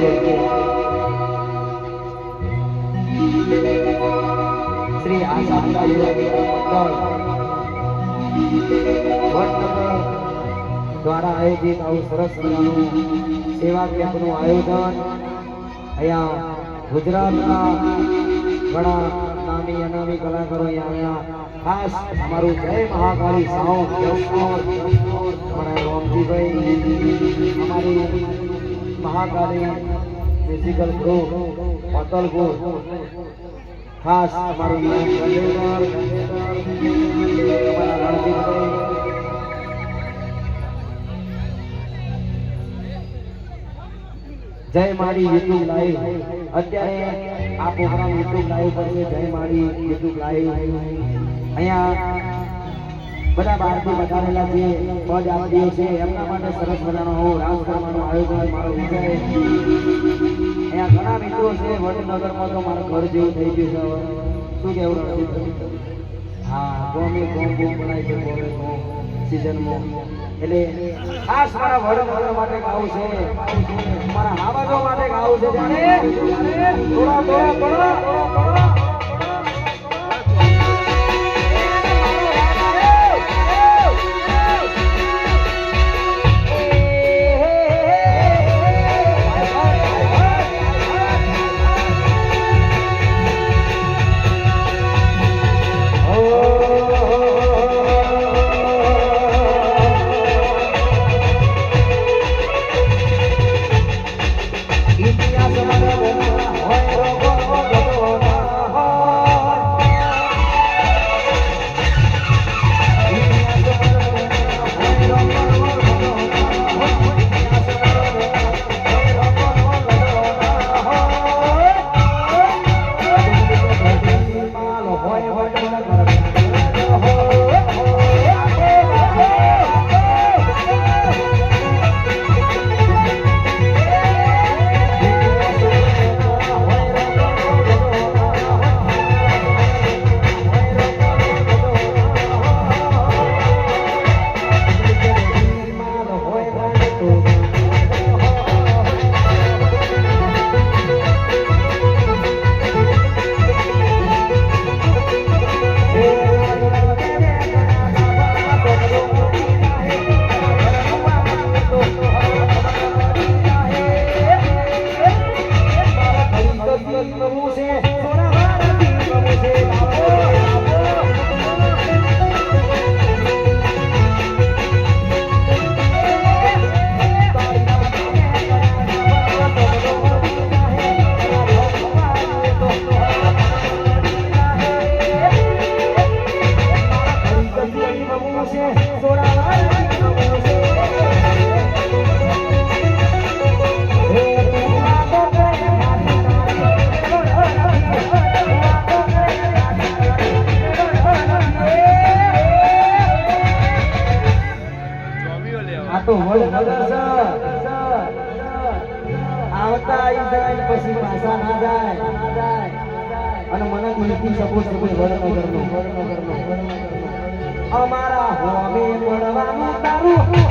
જયજે શ્રી આસામના દ્વારા આયોજિત આવું સરસ મજાનું સેવા કેમ્પનું આયોજન. અહીંયા ગુજરાતના ઘણા નામી અનામી કલાકારો અહીંયા અહીંયા ખાસ અમારું જય મહાકાળી સાઉન્ડ. પણ રોમજીભાઈ. મહાકાળી ફિઝિકલ ગ્રુપ અતલપુર ખાસ મારું જય મારી યુટ્યુબ લાઈવ અત્યારે આ પ્રોગ્રામ યુટ્યુબ લાઈવ પર છે. જય મારી યુટ્યુબ લાઈવ અહીંયા બધા બહારથી વધારેલા જે પદ આપીઓ છે, એમના માટે સરસ મજાનો હું રાસ કરવાનું આયોજન મારો વિજય. અહીંયા ઘણા મિત્રો છે, વડનગરમાં તો મારું ઘર જેવું થઈ ગયું છે શું રણજીતભાઈ? હા, ગોમે, ગોમ બનાવી છે સિઝનમાં. એટલે ખાસ મારા વડનગર માટે ગાવું છે. મારા થોડા. તો હોય આવતા આવી જાય, પછી પાછા ના જાય. અને મને દિલથી સપોર્ટ કોઈ વડનગરનો. અમારા હોમે પડવાનું તારું